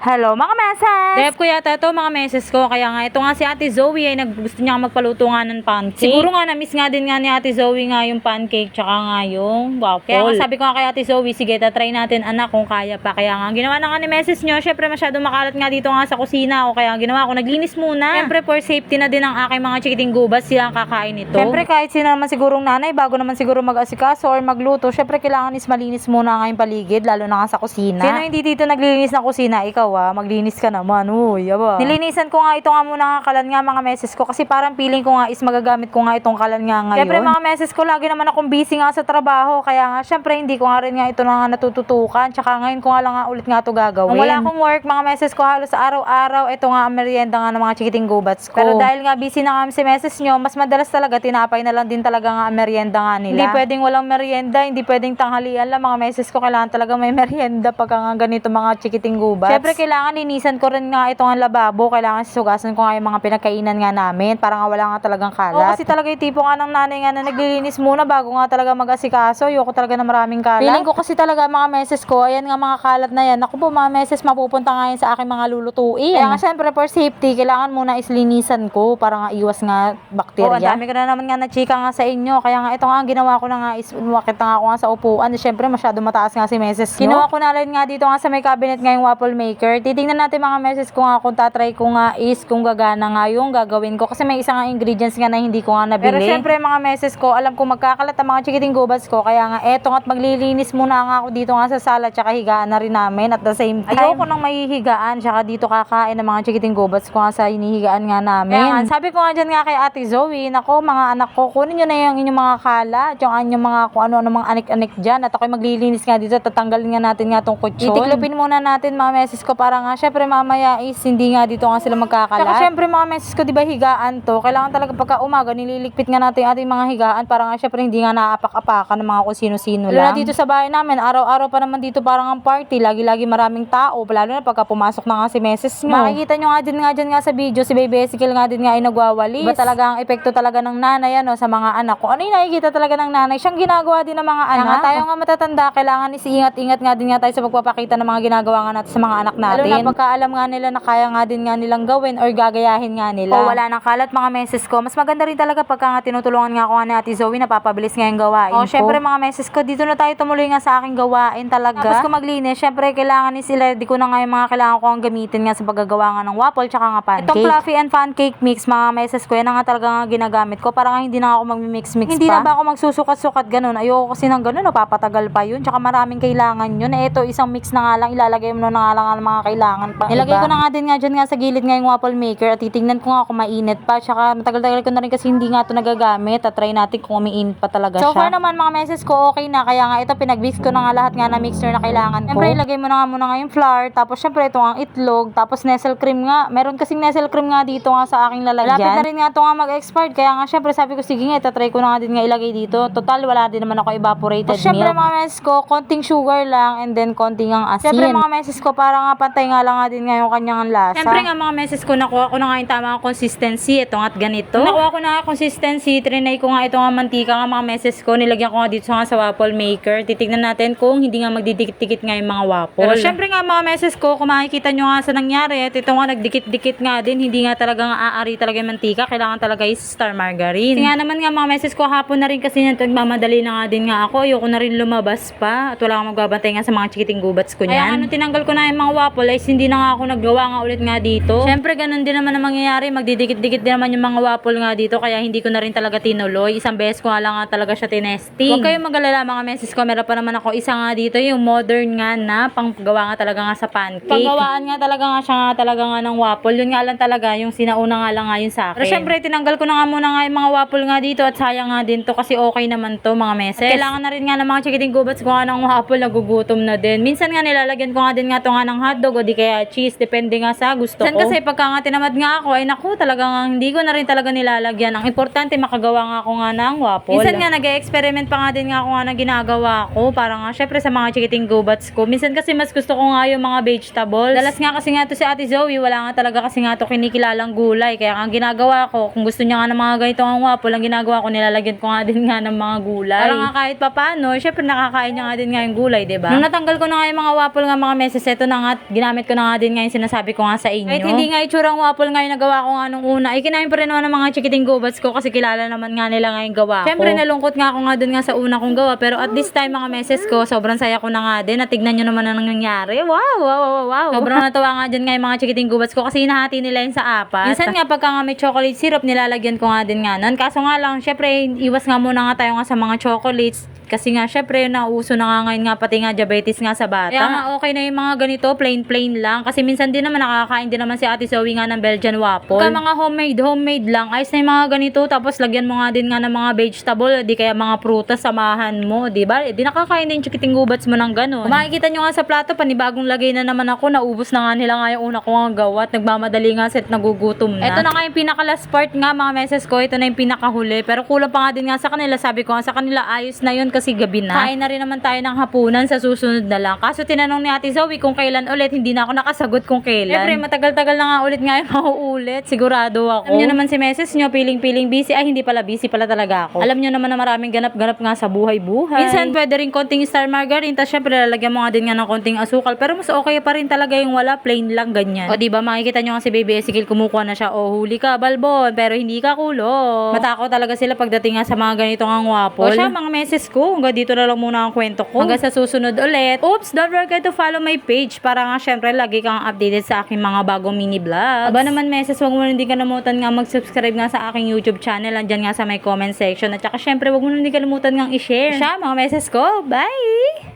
Hello mga meses! Dep ko yata ito mga meses ko. Kaya nga ito nga si Ate Zoe ay nag, gusto niya magpaluto nga ng pancake. Siguro nga na-miss nga din nga ni Ate Zoe nga yung pancake tsaka nga yung waffle. Kaya nga sabi ko nga kay Ate Zoe, sige try natin anak kung kaya pa. Kaya nga ginawa na nga ni meses nyo. Syempre masyado makalat nga dito nga sa kusina. O kaya ginawa ko, naglinis muna. Syempre for safety na din ang aking mga chikiting gubas. Sila ang kakain nito. Siyempre kahit sino naman sigurong nanay, bago naman siguro mag-asikaso or magluto, syempre kailangan is malinis muna nga yung paligid, lalo na nga sa kusina. Sino hindi dito naglilinis ng kusina? Ikaw ah, maglinis ka naman. Uy, aba. Nilinisan ko nga ito nga muna nga kalan nga mga meses ko kasi parang feeling ko nga is magagamit ko nga itong kalan nga ngayon. Siyempre mga meses ko, lagi naman akong busy nga sa trabaho, kaya nga syempre hindi ko nga rin nga ito na nga natututukan, tsaka ngayon ko nga lang nga ulit nga ito gagawin. Kung wala akong work, mga meses ko halos araw-araw, ito nga ang merienda nga ng mga chikiting gubats ko. Pero dahil nga busy na nga si meses nyo, mas madalas talaga tinapay na lang din talaga nga ang merienda nga nila. Hindi pwedeng walang merienda, hindi pwedeng tanghalian lang mga meses ko, kailangan talaga may merienda pagka nga ganito mga chikiting gubats. Siyempre kailangan linisan ko rin nga ito ang lababo, kailangan sugasan ko nga yung mga pinakainan nga namin para nga wala nga talagang kalat. Oo, kasi talaga yung tipo nga ng nanay nga na naglilinis muna bago nga talaga mag-asikaso, ayoko talaga na maraming kalat. Feeling ko kasi talaga mga meses ko, ayan nga mga kalat na yan, ako po mga meses mapupunta nga yan sa aking mga lulutuin. Kaya nga syempre for safety, kailangan muna is linisan ko para nga iwas nga bakterya. Oo, ang dami ko na naman nga na chika nga sa inyo, kaya nga ito nga ang ginawa ko na nga is umakit nga ako nga sa upuan, syempre masyado mataas nga si meses. Kinuha ko na rin nga dito nga sa may cabinet nga yung waffle maker. Titingnan natin mga meses ko nga kung tatry ko nga is kung gagana nga yung gagawin ko kasi may isang nga ingredients nga na hindi ko nga nabili. Pero syempre mga meses ko, alam ko magkakalat ang mga chikiting gubats ko kaya nga eto nga't maglilinis muna nga ako dito nga sa sala tsaka higaan na rin namin at the same time. Ayoko nang mahihigaan tsaka dito kakain ng mga chikiting gubats ko nga sa hinihigaan nga namin. Kaya nga, sabi ko nga dyan nga kay Ate Zoe, nako mga anak ko, kunin nyo na yung inyong mga kalat, yung inyong mga kung ano-ano mga anik-anik dyan at ako'y maglilinis nga dito, tatanggalin nga natin nga tong kutsyon. Itiklopin muna natin mga meses ko para nga syempre mamaya is hindi nga dito nga sila magkakalat. Tsaka syempre mga meses ko, di ba higaan to, kailangan talaga pagka umaga nililigpit nga natin ating mga higaan para nga syempre hindi nga naapak-apakan ng mga kung sino-sino lang. Lalo na dito sa bahay namin, araw-araw pa naman dito parang ang party, lagi-lagi maraming tao, lalo na pagka pumasok na nga si meses nyo. Makikita nyo nga din nga dyan nga sa video, si Baby Ezekiel nga din nga ay nagwawalis. Iba talaga ang epekto talaga ng nanay ano, sa mga anak ko. Ano yung nakikita talaga ng nanay? Siyang ginagawa din ng mga anak. Nga, tayo nga matatanda, kailangan is ingat-ingat nga din nga tayo sa pagpapakita ng mga ginagawa nga natin sa mga anak natin. Lalo na pagka alam nga nila na kaya nga din nga nilang gawin or gagayahin nga nila. O wala nang kalat mga meses ko. Mas maganda rin talaga pagka nga tinutulungan nga ako nga ni Ate Zoe, napapabilis nga yung gawain O, ko. syempre mga meses ko, dito na tayo tumuloy nga sa aking gawain talaga. Tapos kung maglinis, syempre kailangan is ready ko na nga yung mga kailangan ko ang gamitin nga sa paggagawa nga ng waffle tsaka nga pancake. Itong fluffy and pancake mix, mga meses ko, yan na nga talaga nga ginagamit ko para nga hindi na ako magmi-mix-mix pa. Hindi na ba ako magsusukat-sukat ganun? Ayoko kasi ng ganun, napapatagal pa yun. Tsaka maraming kailangan yun. Eh, ito, isang mix na nga lang, ilalagay mo na nga lang ang mga kailangan pa. Nilagay ko na nga din nga dyan nga sa gilid nga yung waffle maker at titingnan ko nga kung mainit pa. Tsaka matagal-tagal ko na rin kasi hindi nga ito nagagamit. At try natin kung umiinit pa talaga So siya. So far naman mga meses ko, okay na. Kaya nga ito, pinag-mix ko na nga lahat nga na mixture na kailangan ko. Siyempre, ilagay mo na nga muna nga yung flour. Tapos syempre, ito ang itlog. Tapos nestle cream nga. Meron kasing nestle cream nga dito nga sa aking lalagyan. Malapit na rin nga ito nga mag-expired. Kaya nga syempre, sabi ko, sige nga, itatry ko na nga din nga ilagay dito. Total, wala din naman ako evaporated Tapos, syempre, milk. mga meses ko, konting sugar lang and then konting ang asin. Syempre, mga meses ko, para nga pantay nga lang nga din nga yung kanyang lasa. Siyempre nga mga meses ko, nakuha ko na nga yung tamang consistency. Ito nga't ganito. Nakuha ko na nga consistency, trinay ko nga ito nga mantika nga mga meses ko. Nilagyan ko nga dito nga sa waffle maker. Titignan natin kung hindi nga magdidikit-dikit nga yung mga waffle. Pero syempre nga mga meses ko, kung makikita nyo nga sa nangyari, ito nga nagdikit-dikit nga din, hindi nga talaga nga aari talaga yung mantika. Kailangan talaga is star margarine. Kasi nga naman nga mga meses ko, hapon na rin kasi nagmamadali na nga din nga ako. Ayoko na rin lumabas pa. At wala akong magbabantay nga sa mga chikiting gubats ko Kaya niyan. ano, tinanggal ko na yung mga waffle, is hindi na nga ako naggawa nga ulit nga dito. Syempre, ganun din naman ang mangyayari. Magdidikit-dikit din naman yung mga waffle nga dito. Kaya hindi ko na rin talaga tinuloy. Isang beses ko nga lang nga talaga siya tinesting. Huwag kayong magalala mga meses ko. Meron pa naman ako isa nga dito. Yung modern nga na panggawa nga talaga nga sa pancake. Panggawaan nga talaga nga siya nga talaga nga ng waffle. Yun nga lang talaga yung sinauna nga lang nga yun sa akin. Pero syempre, tinanggal ko na nga muna nga yung mga waffle nga dito at sayang nga din to kasi okay naman to mga meses. At kailangan na rin nga ng mga chikiting gubats ko nga ng waffle nagugutom na din. Minsan nga nilalagyan ko nga din nga to nga ng hotdog o di kaya cheese depende nga sa gusto Minsan ko. kasi pagka nga tinamad nga ako ay naku talaga nga hindi ko na rin talaga nilalagyan. Ang importante makagawa nga ako nga ng waffle. Minsan nga nag-experiment pa nga din nga ako nga ng ginagawa ko para nga syempre sa mga chikiting gubats ko. Minsan kasi mas gusto ko nga yung mga vegetables. Dalas nga kasi nga to si Ate Zoe, wala nga talaga kasi nga to kinikilalang gulay. Kaya ang ginagawa ko, kung gusto niya nga ng mga ganito ang waffle, ang ginagawa ko nilalagyan ko nga din nga ng mga gulay. Para nga kahit papano, syempre nakakain niya nga din nga yung gulay, 'di ba? Nung natanggal ko na nga yung mga waffle nga mga meses, eto na nga ginamit ko na nga din ngayon sinasabi ko nga sa inyo. Kahit hindi nga itsurang waffle ngayon nagawa ko nga nung una, ay kinain pa rin naman ng mga chikiting gubats ko kasi kilala naman nga nila ngayon gawa ko. Siyempre nalungkot nga ako nga dun nga sa una kong gawa pero at this time mga meses ko, sobrang saya ko na nga din. Natignan nyo naman ang nangyari. Wow, wow, wow, wow. Sobrang natawa nga dyan nga yung mga chikiting gubats ko kasi hinahati nila yun sa apat. Minsan nga pagka nga may chocolate syrup, nilalagyan ko nga din nga nun. Kaso nga lang, syempre, iwas nga muna nga tayo nga sa mga chocolates. Kasi nga, syempre, nauso na nga ngayon nga pati nga diabetes nga sa bata. Kaya nga, okay na yung mga ganito, plain-plain lang. Kasi minsan din naman nakakain din naman si Ate Zoe nga ng Belgian waffle. Kaya mga homemade, homemade lang. Ayos na yung mga ganito. Tapos lagyan mo nga din nga ng mga vegetable. Di kaya mga prutas, samahan mo. Di ba? Di nakakain din chikiting gubats mo ng ganun. Kung makikita nyo nga sa plato, panibagong lagay na naman ako. Naubos na nga nila nga yung una ko nga gawa. At nagmamadali nga set nagugutom na. Ito na nga yung pinaka last part nga mga meses ko. Ito na yung pinakahuli. Pero kulang pa nga din nga sa kanila. Sabi ko nga sa kanila, ayos na yun kasi gabi na. Kain na rin naman tayo ng hapunan sa susunod na lang. Kaso tinanong ni Ate Zoe kung kailan ulit. Hindi na ako nakasagot kung kailan. Siyempre, matagal-tagal na nga ulit nga yung mauulit. Sigurado ako. Alam nyo naman si Meses nyo, piling-piling busy. Ay, hindi pala busy pala talaga ako. Alam nyo naman na maraming ganap-ganap nga sa buhay-buhay. Minsan, pwede rin konting star margarine. Tapos, syempre, lalagyan mo nga din nga ng konting asukal. Pero mas okay pa rin talaga yung wala. Plain lang ganyan. O, di ba makikita nyo nga si Baby Ezekiel kumukuha na siya. O, huli ka, balbon. Pero hindi ka kulong. Matako talaga sila pagdating nga sa mga ganito nga waffle. O siya, mga meses ko. Hanggang dito na lang muna ang kwento ko. Hanggang sa susunod ulit. Oops, don't forget to follow my page para nga syempre lagi kang updated sa aking mga bagong mini vlogs. Aba naman meses, wag mo na hindi kalimutan nga mag-subscribe nga sa aking YouTube channel. Andyan nga sa may comment section. At saka syempre, wag mo na hindi kalimutan nga i-share. Siya, mga meses ko. Bye!